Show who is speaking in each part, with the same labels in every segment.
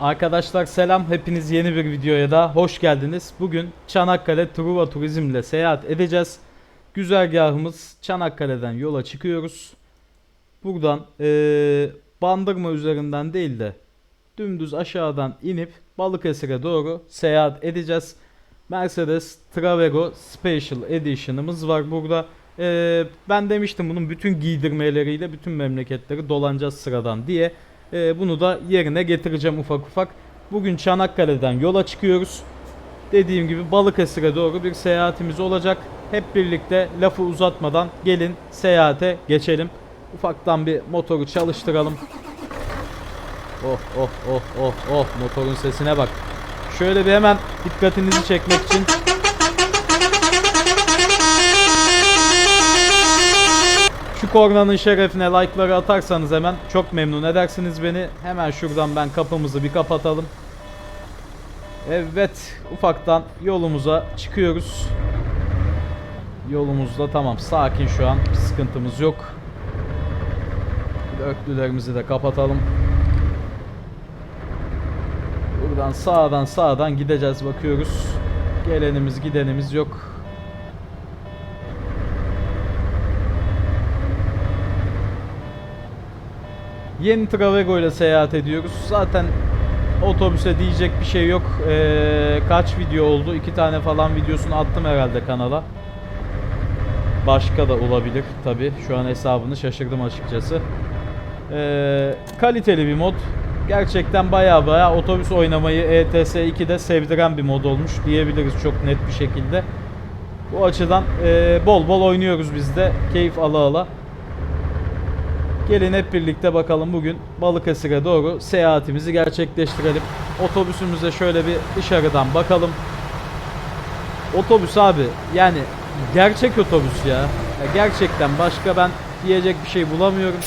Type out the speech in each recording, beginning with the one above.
Speaker 1: Arkadaşlar selam. Hepiniz yeni bir videoya da hoş geldiniz. Bugün Çanakkale Truva Turizm ile seyahat edeceğiz. Güzergahımız Çanakkale'den yola çıkıyoruz. Buradan eee, Bandırma üzerinden değil de dümdüz aşağıdan inip Balıkesir'e doğru seyahat edeceğiz. Mercedes Travego Special Edition'ımız var burada. Eee, ben demiştim bunun bütün giydirmeleriyle bütün memleketleri dolanacağız sıradan diye. Eee, bunu da yerine getireceğim ufak ufak. Bugün Çanakkale'den yola çıkıyoruz. Dediğim gibi Balıkesir'e doğru bir seyahatimiz olacak. Hep birlikte lafı uzatmadan gelin seyahate geçelim. Ufaktan bir motoru çalıştıralım. Oh oh oh oh oh motorun sesine bak. Şöyle bir hemen dikkatinizi çekmek için Şu kornanın şerefine like'ları atarsanız hemen çok memnun edersiniz beni. Hemen şuradan ben kapımızı bir kapatalım. Evet, ufaktan yolumuza çıkıyoruz. Yolumuzda tamam, sakin şu an. Bir sıkıntımız yok. Dörtlülerimizi de kapatalım. Buradan sağdan sağdan gideceğiz bakıyoruz. Gelenimiz gidenimiz yok. Yeni Travego ile seyahat ediyoruz. Zaten otobüse diyecek bir şey yok. Ee, kaç video oldu? İki tane falan videosunu attım herhalde kanala. Başka da olabilir tabi. Şu an hesabını şaşırdım açıkçası. Ee, kaliteli bir mod. Gerçekten baya baya otobüs oynamayı ETS 2'de sevdiren bir mod olmuş diyebiliriz çok net bir şekilde. Bu açıdan ee, bol bol oynuyoruz biz de. Keyif ala ala. Gelin hep birlikte bakalım bugün Balıkesir'e doğru seyahatimizi gerçekleştirelim. Otobüsümüze şöyle bir dışarıdan bakalım. Otobüs abi yani gerçek otobüs ya. ya gerçekten başka ben diyecek bir şey bulamıyorum.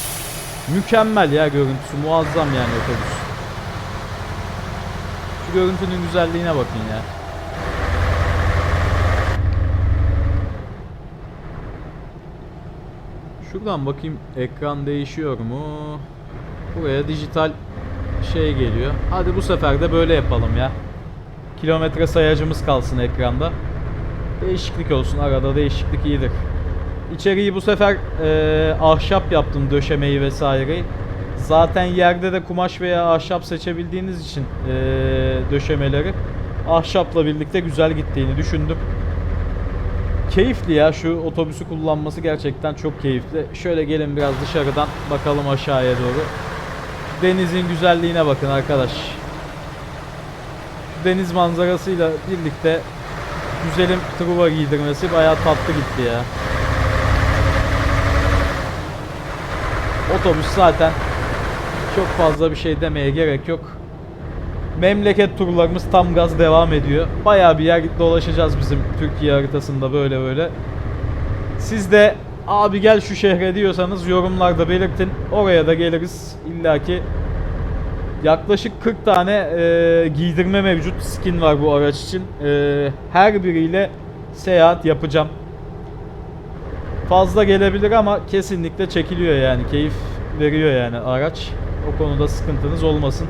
Speaker 1: Mükemmel ya görüntüsü muazzam yani otobüs. Şu görüntünün güzelliğine bakın ya. Şuradan bakayım ekran değişiyor mu? Buraya dijital şey geliyor. Hadi bu sefer de böyle yapalım ya. Kilometre sayacımız kalsın ekranda. Değişiklik olsun arada değişiklik iyidir. İçeriği bu sefer e, ahşap yaptım döşemeyi vesaireyi. Zaten yerde de kumaş veya ahşap seçebildiğiniz için e, döşemeleri ahşapla birlikte güzel gittiğini düşündüm. Keyifli ya şu otobüsü kullanması gerçekten çok keyifli. Şöyle gelin biraz dışarıdan bakalım aşağıya doğru. Denizin güzelliğine bakın arkadaş. Deniz manzarasıyla birlikte güzelim truva giydirmesi bayağı tatlı gitti ya. Otobüs zaten çok fazla bir şey demeye gerek yok. Memleket turlarımız tam gaz devam ediyor. Bayağı bir yer dolaşacağız bizim Türkiye haritasında böyle böyle. Siz de abi gel şu şehre diyorsanız yorumlarda belirtin. Oraya da geliriz illaki. Yaklaşık 40 tane e, giydirme mevcut skin var bu araç için. E, her biriyle seyahat yapacağım. Fazla gelebilir ama kesinlikle çekiliyor yani. Keyif veriyor yani araç. O konuda sıkıntınız olmasın.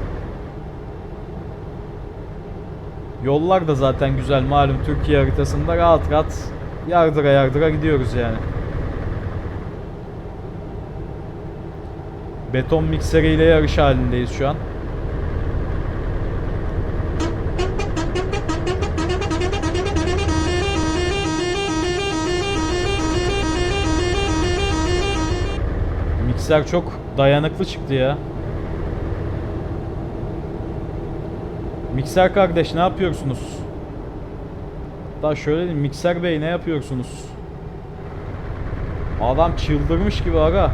Speaker 1: Yollar da zaten güzel malum Türkiye haritasında rahat rahat yardıra yardıra gidiyoruz yani. Beton mikseriyle yarış halindeyiz şu an. Mikser çok dayanıklı çıktı ya. Mikser kardeş ne yapıyorsunuz? Daha şöyle diyeyim Mikser bey ne yapıyorsunuz? Adam çıldırmış gibi aga.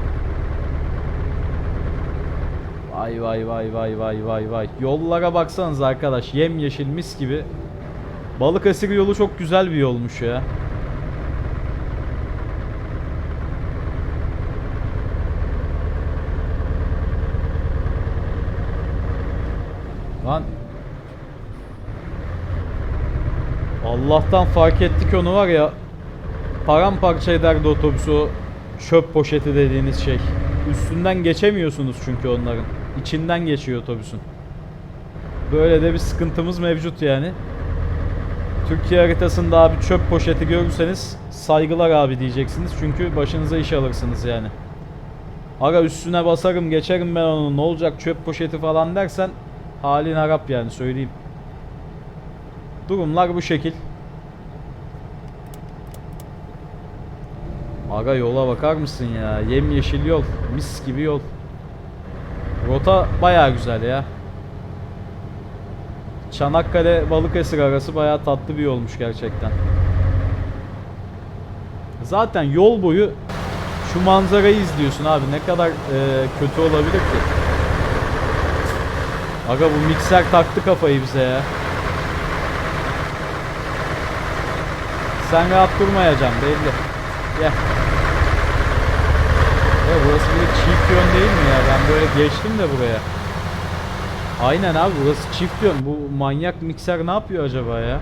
Speaker 1: Vay vay vay vay vay vay vay. Yollara baksanız arkadaş yemyeşil mis gibi. Balıkesir yolu çok güzel bir yolmuş ya. Lan Allah'tan fark ettik onu var ya paramparça ederdi otobüsü çöp poşeti dediğiniz şey. Üstünden geçemiyorsunuz çünkü onların. İçinden geçiyor otobüsün. Böyle de bir sıkıntımız mevcut yani. Türkiye haritasında abi çöp poşeti görürseniz saygılar abi diyeceksiniz. Çünkü başınıza iş alırsınız yani. Ara üstüne basarım geçerim ben onu ne olacak çöp poşeti falan dersen halin harap yani söyleyeyim. Durumlar bu şekil. Aga yola bakar mısın ya? Yemyeşil yol. Mis gibi yol. Rota baya güzel ya. Çanakkale Balıkesir arası baya tatlı bir yolmuş gerçekten. Zaten yol boyu şu manzarayı izliyorsun abi. Ne kadar e, kötü olabilir ki? Aga bu mikser taktı kafayı bize ya. Sen rahat durmayacaksın belli. Gel. Ya burası bir çift yön değil mi ya? Ben böyle geçtim de buraya. Aynen abi burası çift yön. Bu manyak mikser ne yapıyor acaba ya?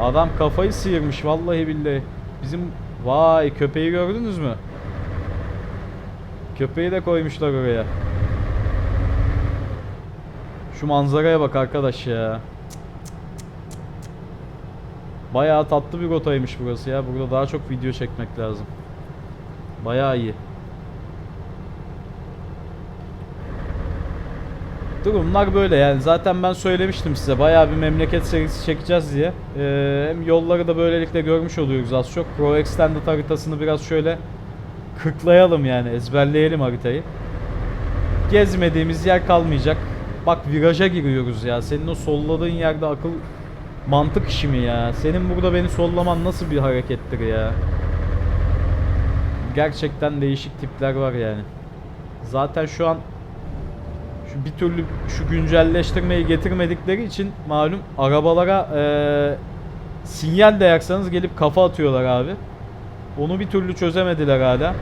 Speaker 1: Adam kafayı sıyırmış vallahi billahi. Bizim vay köpeği gördünüz mü? Köpeği de koymuşlar oraya. Şu manzaraya bak arkadaş ya. Bayağı tatlı bir rotaymış burası ya. Burada daha çok video çekmek lazım. Bayağı iyi. Durumlar böyle yani zaten ben söylemiştim size bayağı bir memleket serisi çekeceğiz diye. Ee, hem yolları da böylelikle görmüş oluyoruz az çok. Pro Extended haritasını biraz şöyle kırklayalım yani ezberleyelim haritayı. Gezmediğimiz yer kalmayacak. Bak viraja giriyoruz ya. Senin o solladığın yerde akıl mantık işi mi ya? Senin burada beni sollaman nasıl bir harekettir ya? Gerçekten değişik tipler var yani. Zaten şu an şu bir türlü şu güncelleştirmeyi getirmedikleri için malum arabalara eee, sinyal de yaksanız gelip kafa atıyorlar abi. Onu bir türlü çözemediler hala.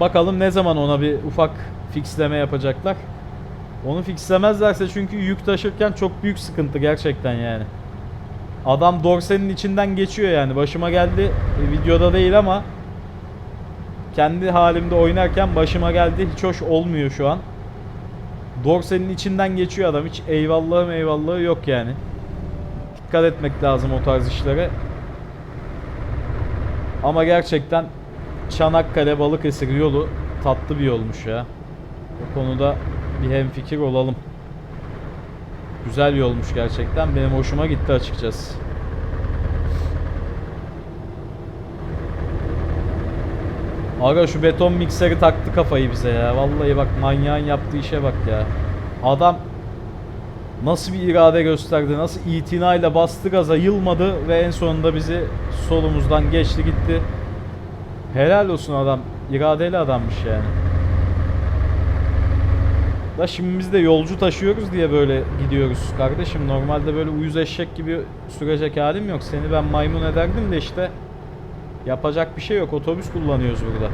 Speaker 1: Bakalım ne zaman ona bir ufak fixleme yapacaklar. Onu fixlemezlerse çünkü yük taşırken çok büyük sıkıntı gerçekten yani. Adam dorsenin içinden geçiyor yani. Başıma geldi e, videoda değil ama kendi halimde oynarken başıma geldi. Hiç hoş olmuyor şu an. Dorsenin içinden geçiyor adam. Hiç eyvallahım eyvallahı yok yani. Dikkat etmek lazım o tarz işlere. Ama gerçekten Çanakkale Balıkesir yolu tatlı bir yolmuş ya. O konuda bir hemfikir olalım. Güzel yolmuş gerçekten. Benim hoşuma gitti açıkçası. Aga şu beton mikseri taktı kafayı bize ya. Vallahi bak manyağın yaptığı işe bak ya. Adam nasıl bir irade gösterdi, nasıl itinayla bastı gaza, yılmadı ve en sonunda bizi solumuzdan geçti gitti. Helal olsun adam. iradeli adammış yani. Da şimdi biz de yolcu taşıyoruz diye böyle gidiyoruz kardeşim. Normalde böyle uyuz eşek gibi sürecek halim yok. Seni ben maymun ederdim de işte yapacak bir şey yok. Otobüs kullanıyoruz burada.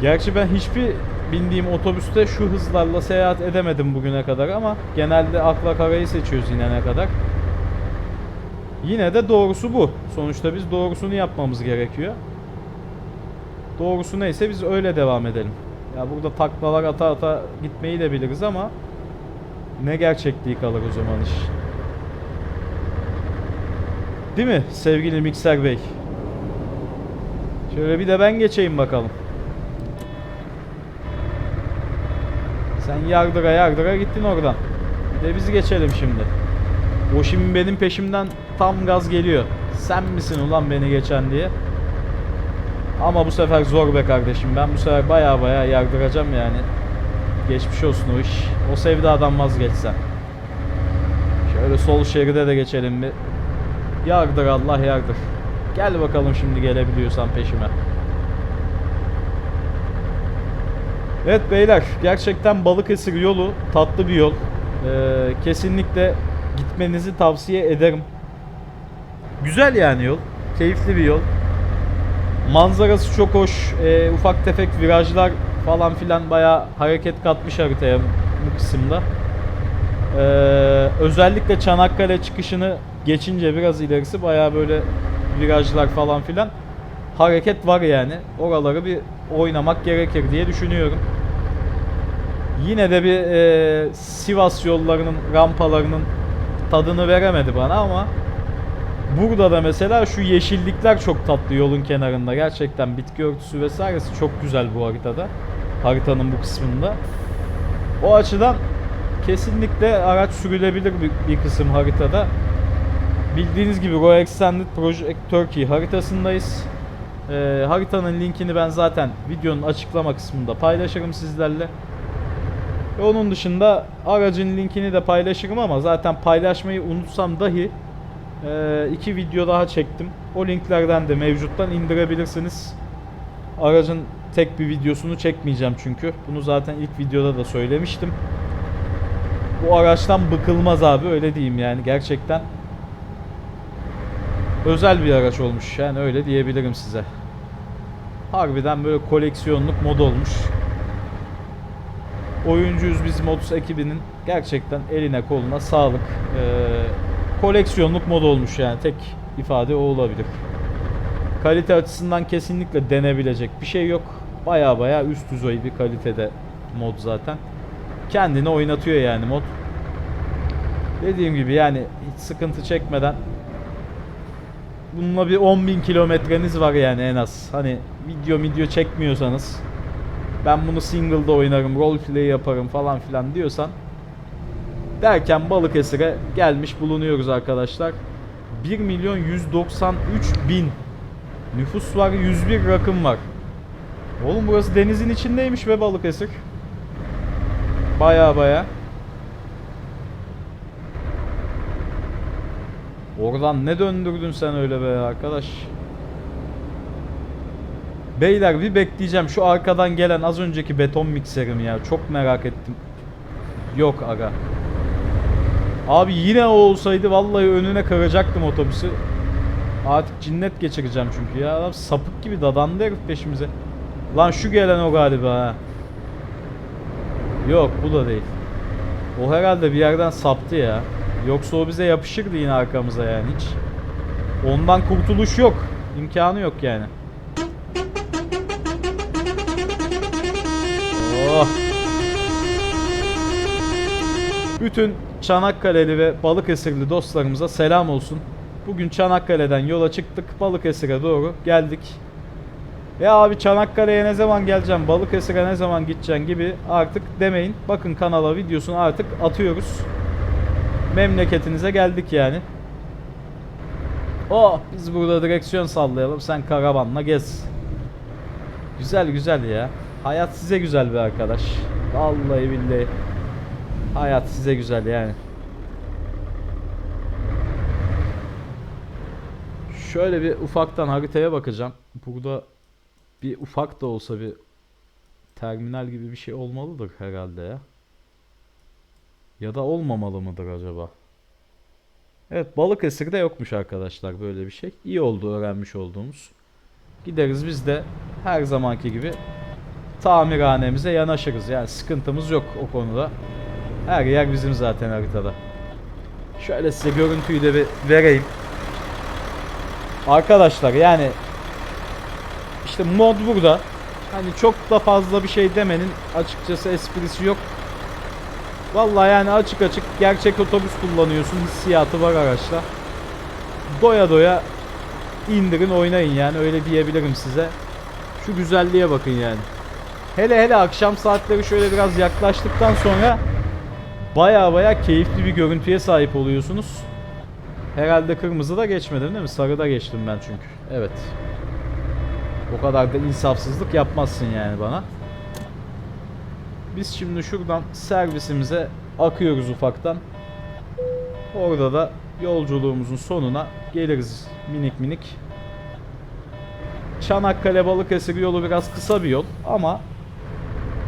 Speaker 1: Gerçi ben hiçbir bindiğim otobüste şu hızlarla seyahat edemedim bugüne kadar ama genelde akla karayı seçiyoruz inene kadar. Yine de doğrusu bu. Sonuçta biz doğrusunu yapmamız gerekiyor. Doğrusu neyse biz öyle devam edelim. Ya burada taklalar ata ata gitmeyi de biliriz ama ne gerçekliği kalır o zaman iş. Değil mi sevgili Mikser Bey? Şöyle bir de ben geçeyim bakalım. Sen yardıra yardıra gittin oradan. Bir de biz geçelim şimdi. O şimdi benim peşimden tam gaz geliyor. Sen misin ulan beni geçen diye. Ama bu sefer zor be kardeşim. Ben bu sefer baya baya yardıracağım yani. Geçmiş olsun o iş. O sevdadan vazgeçsen. Şöyle sol şeride de geçelim bir. Yardır Allah yardır. Gel bakalım şimdi gelebiliyorsan peşime. Evet beyler gerçekten Balıkesir yolu tatlı bir yol. Ee, kesinlikle gitmenizi tavsiye ederim. Güzel yani yol. Keyifli bir yol. Manzarası çok hoş. Ee, ufak tefek virajlar falan filan bayağı hareket katmış haritaya bu kısımda. Ee, özellikle Çanakkale çıkışını geçince biraz ilerisi bayağı böyle virajlar falan filan. hareket var yani. Oraları bir oynamak gerekir diye düşünüyorum. Yine de bir e, Sivas yollarının rampalarının tadını veremedi bana ama burada da mesela şu yeşillikler çok tatlı yolun kenarında. Gerçekten bitki örtüsü vesairesi çok güzel bu haritada. Haritanın bu kısmında. O açıdan kesinlikle araç sürülebilir bir, bir kısım haritada. Bildiğiniz gibi Royal Extended Project Turkey haritasındayız. Ee, haritanın linkini ben zaten videonun açıklama kısmında paylaşırım sizlerle. Ve onun dışında aracın linkini de paylaşırım ama zaten paylaşmayı unutsam dahi iki video daha çektim. O linklerden de mevcuttan indirebilirsiniz. Aracın tek bir videosunu çekmeyeceğim çünkü. Bunu zaten ilk videoda da söylemiştim. Bu araçtan bıkılmaz abi öyle diyeyim yani gerçekten özel bir araç olmuş yani öyle diyebilirim size. Harbiden böyle koleksiyonluk mod olmuş. Oyuncuyuz biz Modus ekibinin gerçekten eline koluna sağlık. Ee, koleksiyonluk mod olmuş yani tek ifade o olabilir. Kalite açısından kesinlikle denebilecek bir şey yok. Baya baya üst düzey bir kalitede mod zaten. Kendini oynatıyor yani mod. Dediğim gibi yani hiç sıkıntı çekmeden bununla bir 10.000 kilometreniz var yani en az. Hani video video çekmiyorsanız ben bunu single'da oynarım, roleplay yaparım falan filan diyorsan derken Balıkesir'e gelmiş bulunuyoruz arkadaşlar. 1 milyon 193 bin nüfus var, 101 rakım var. Oğlum burası denizin içindeymiş be Balıkesir. Baya baya. Oradan ne döndürdün sen öyle be arkadaş? Beyler bir bekleyeceğim. Şu arkadan gelen az önceki beton mikserim ya. Çok merak ettim. Yok aga. Abi yine o olsaydı vallahi önüne kıracaktım otobüsü. Artık cinnet geçireceğim çünkü ya. Adam sapık gibi dadandı herif peşimize. Lan şu gelen o galiba ha. Yok bu da değil. O herhalde bir yerden saptı ya. Yoksa o bize yapışırdı yine arkamıza yani hiç. Ondan kurtuluş yok. İmkanı yok yani. Oh. Bütün Çanakkale'li ve Balıkesirli dostlarımıza selam olsun. Bugün Çanakkale'den yola çıktık. Balıkesir'e doğru geldik. Ya abi Çanakkale'ye ne zaman geleceğim, Balıkesir'e ne zaman gideceğim gibi artık demeyin. Bakın kanala videosunu artık atıyoruz. Memleketinize geldik yani. Oh biz burada direksiyon sallayalım sen karavanla gez. Güzel güzel ya. Hayat size güzel bir arkadaş. Vallahi billahi. Hayat size güzel yani. Şöyle bir ufaktan haritaya bakacağım. Burada bir ufak da olsa bir terminal gibi bir şey olmalıdır herhalde ya. Ya da olmamalı mıdır acaba? Evet Balıkesir'de yokmuş arkadaşlar böyle bir şey. İyi oldu öğrenmiş olduğumuz. Gideriz biz de her zamanki gibi tamirhanemize yanaşırız. Yani sıkıntımız yok o konuda. Her yer bizim zaten haritada. Şöyle size görüntüyü de bir vereyim. Arkadaşlar yani işte mod burada. Hani çok da fazla bir şey demenin açıkçası esprisi yok. Vallahi yani açık açık gerçek otobüs kullanıyorsun hissiyatı var araçta. Doya doya indirin oynayın yani öyle diyebilirim size. Şu güzelliğe bakın yani. Hele hele akşam saatleri şöyle biraz yaklaştıktan sonra baya baya keyifli bir görüntüye sahip oluyorsunuz. Herhalde kırmızı da geçmedim değil mi? Sarıda geçtim ben çünkü. Evet. O kadar da insafsızlık yapmazsın yani bana. Biz şimdi şuradan servisimize akıyoruz ufaktan. Orada da yolculuğumuzun sonuna geliriz minik minik. Çanakkale Balıkesir yolu biraz kısa bir yol ama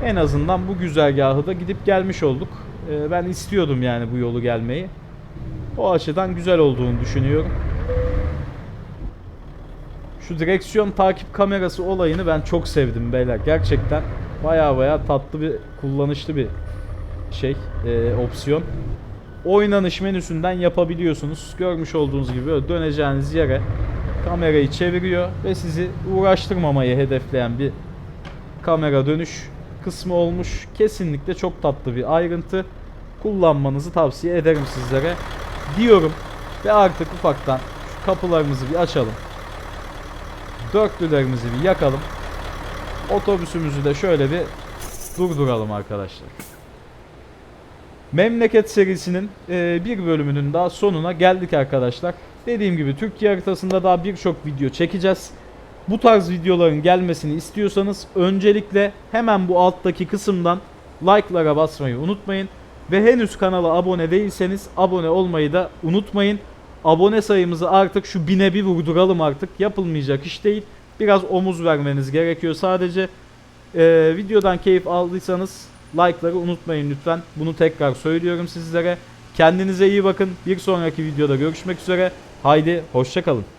Speaker 1: en azından bu güzergahı da gidip gelmiş olduk. Ee, ben istiyordum yani bu yolu gelmeyi. O açıdan güzel olduğunu düşünüyorum. Şu direksiyon takip kamerası olayını ben çok sevdim beyler. Gerçekten baya baya tatlı bir kullanışlı bir şey e, opsiyon. Oynanış menüsünden yapabiliyorsunuz. Görmüş olduğunuz gibi döneceğiniz yere kamerayı çeviriyor ve sizi uğraştırmamayı hedefleyen bir kamera dönüş kısmı olmuş. Kesinlikle çok tatlı bir ayrıntı. Kullanmanızı tavsiye ederim sizlere diyorum ve artık ufaktan şu kapılarımızı bir açalım. Dörtlülerimizi bir yakalım. Otobüsümüzü de şöyle bir durduralım arkadaşlar. Memleket serisinin e, bir bölümünün daha sonuna geldik arkadaşlar. Dediğim gibi Türkiye haritasında daha birçok video çekeceğiz. Bu tarz videoların gelmesini istiyorsanız öncelikle hemen bu alttaki kısımdan like'lara basmayı unutmayın. Ve henüz kanala abone değilseniz abone olmayı da unutmayın. Abone sayımızı artık şu bine bir vurduralım artık. Yapılmayacak iş değil. Biraz omuz vermeniz gerekiyor sadece. Ee, videodan keyif aldıysanız like'ları unutmayın lütfen. Bunu tekrar söylüyorum sizlere. Kendinize iyi bakın. Bir sonraki videoda görüşmek üzere. Haydi hoşçakalın.